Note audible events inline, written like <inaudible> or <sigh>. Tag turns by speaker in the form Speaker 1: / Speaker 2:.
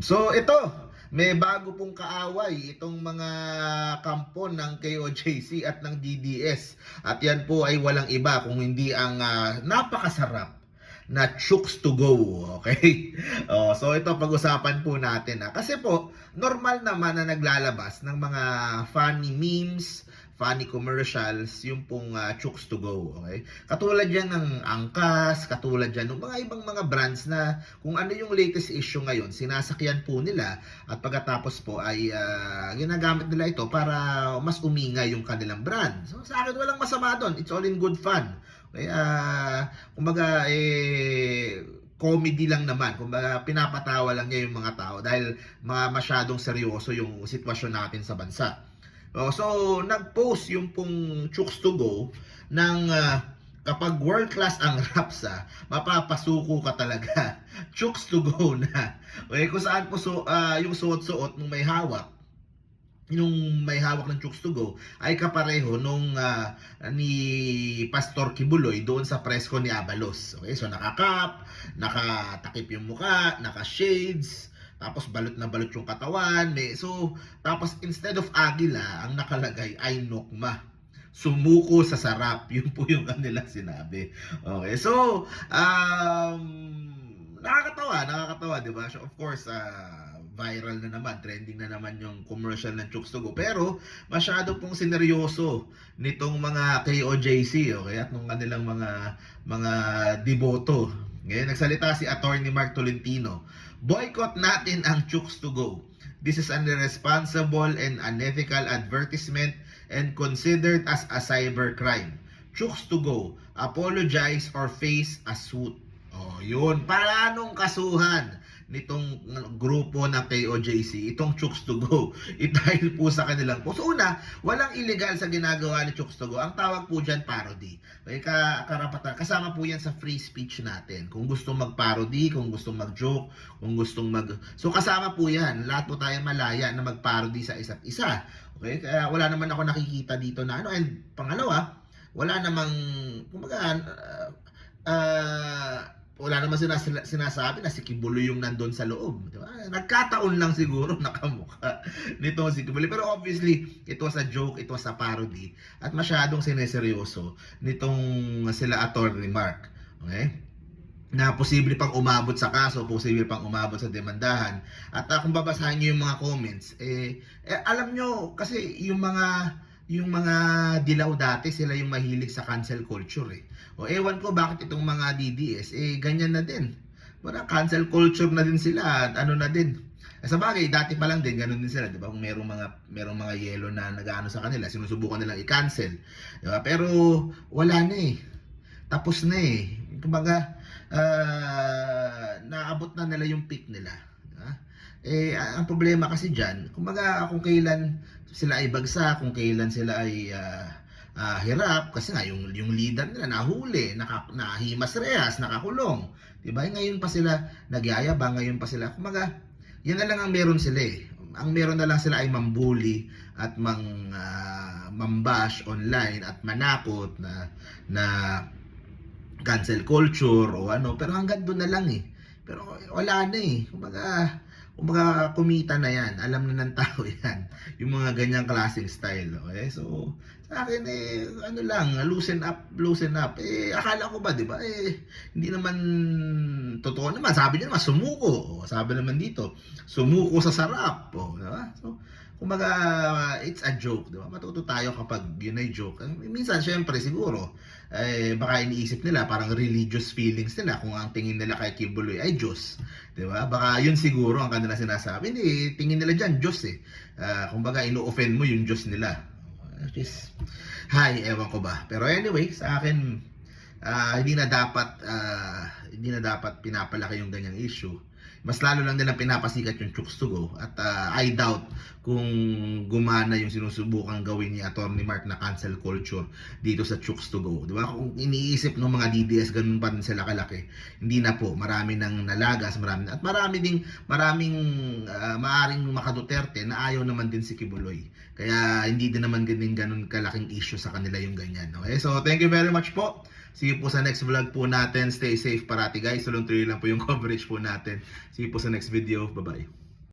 Speaker 1: So ito, may bago pong kaaway itong mga kampo ng KOJC at ng DDS. At yan po ay walang iba kung hindi ang ah, napakasarap na chooks to go. Okay? <laughs> Oh, so ito pag-usapan po natin. ah. Kasi po, normal naman na naglalabas ng mga funny memes, funny commercials, yung pong uh, chooks to go. Okay? Katulad yan ng Angkas, katulad yan ng mga ibang mga brands na kung ano yung latest issue ngayon, sinasakyan po nila at pagkatapos po ay ah, ginagamit nila ito para mas umingay yung kanilang brand. So sa akin walang masama doon. It's all in good fun. Kaya, kumbaga, eh, comedy lang naman. Kumbaga, pinapatawa lang niya yung mga tao dahil mga masyadong seryoso yung sitwasyon natin sa bansa. Oh, so, nag-post yung pong Chooks to Go ng ah, kapag world class ang <laughs> rapsa, mapapasuko ka talaga. <laughs> Chooks to go na. Okay, kung saan po so, ah, yung suot-suot nung may hawak, yung may hawak ng Chooks to Go ay kapareho nung ah, ni Pastor Kibuloy doon sa presko ni Abalos. Okay, so nakakap, nakatakip yung muka, naka-shades, tapos balot na balot yung katawan. May, so, tapos instead of agila, ang nakalagay ay nokma. Sumuko sa sarap. <laughs> Yun po yung kanila sinabi. Okay, so, um, nakakatawa, nakakatawa, di ba? So, of course, ah, viral na naman, trending na naman yung commercial ng Chooks to Go. Pero, masyado pong sineryoso nitong mga KOJC, okay? At nung kanilang mga mga deboto. Ngayon, nagsalita si Attorney Mark Tolentino. Boycott natin ang Chooks to Go. This is an irresponsible and unethical advertisement and considered as a cybercrime. Chooks to Go, apologize or face a suit. Oh, yun. Para anong kasuhan nitong grupo ng KOJC, itong Chooks to Go, <laughs> dahil po sa kanilang post. Una, walang illegal sa ginagawa ni Chooks to Go. Ang tawag po dyan, parody. Okay, ka karapatan. Kasama po yan sa free speech natin. Kung gusto mag-parody, kung gusto mag-joke, kung gustong mag... So, kasama po yan. Lahat po tayo malaya na mag-parody sa isa't isa. Okay, kaya wala naman ako nakikita dito na ano. And pangalawa, wala namang, kumbaga, uh, uh, wala naman sinas sinasabi na si Kibulo yung nandun sa loob. Di ba? Nagkataon lang siguro <laughs> nakamuka nito si Kibulo. Pero obviously, it was a joke, it was a parody. At masyadong sineseryoso nitong sila attorney Mark. Okay? na posible pang umabot sa kaso, posible pang umabot sa demandahan. At uh, kung babasahin niyo yung mga comments, eh, eh alam nyo, kasi yung mga yung mga dilaw dati, sila yung mahilig sa cancel culture eh. O ewan ko bakit itong mga DDS, eh ganyan na din. Para cancel culture na din sila at ano na din. Eh, sa bagay, dati pa lang din, ganun din sila, di ba? Kung merong mga, merong mga yelo na nag-ano sa kanila, sinusubukan nilang i-cancel. Di ba? Pero, wala na eh. Tapos na eh. Kumbaga, ah, naabot na nila yung peak nila. Eh, ang problema kasi dyan, kumbaga kung kailan sila ay bagsak, kung kailan sila ay ah, ah, hirap, kasi nga yung, yung leader nila nahuli, naka, nahimas rehas, nakakulong. Diba? Ngayon pa sila nagyayabang, ngayon pa sila, kumbaga, yan na lang ang meron sila eh. Ang meron na lang sila ay mambuli at mang ah, mambash online at manakot na na cancel culture o ano pero hanggang doon na lang eh pero wala na eh kumbaga kumbaga kumita na yan. Alam na ng tao <laughs> yan. Yung mga ganyang klaseng style okay? So sa akin eh ano lang loosen up loosen up. Eh akala ko ba di ba? Eh hindi naman totoo naman. Sabi niya naman sumuko. Sabi naman dito sumuko sa sarap. O di ba? So kumbaga it's a joke di ba? Matuto tayo kapag yun ay joke. Eh, minsan syempre siguro eh baka iniisip nila parang religious feelings nila kung ang tingin nila kay Kibuloy ay Diyos di ba? Baka yun siguro ang kanila sinasabi hindi tingin nila diyan Diyos eh. Ah, kumbaga ino-offend mo yung Diyos nila. Is hi ewan ko ba. Pero anyway sa akin ah, hindi na dapat ah, hindi na dapat pinapalaki yung ganyang issue mas lalo lang din ang pinapasikat yung Chooks to Go at ah, I doubt kung gumana yung sinusubukan gawin ni Attorney Mark na cancel culture dito sa Chooks to Go. Di ba? Kung iniisip ng mga DDS, ganun pa rin sila kalaki. Hindi na po. Marami nang nalagas, marami at marami ding maraming ah, maaring makaduterte na ayaw naman din si Kibuloy. Kaya hindi din naman din ganun kalaking issue sa kanila yung ganyan. Okay? So, thank you very much po. See you po sa next vlog po natin. Stay safe parati guys. Tuloy-tuloy lang po yung <laughs> coverage po natin. See you po sa next video. Bye-bye.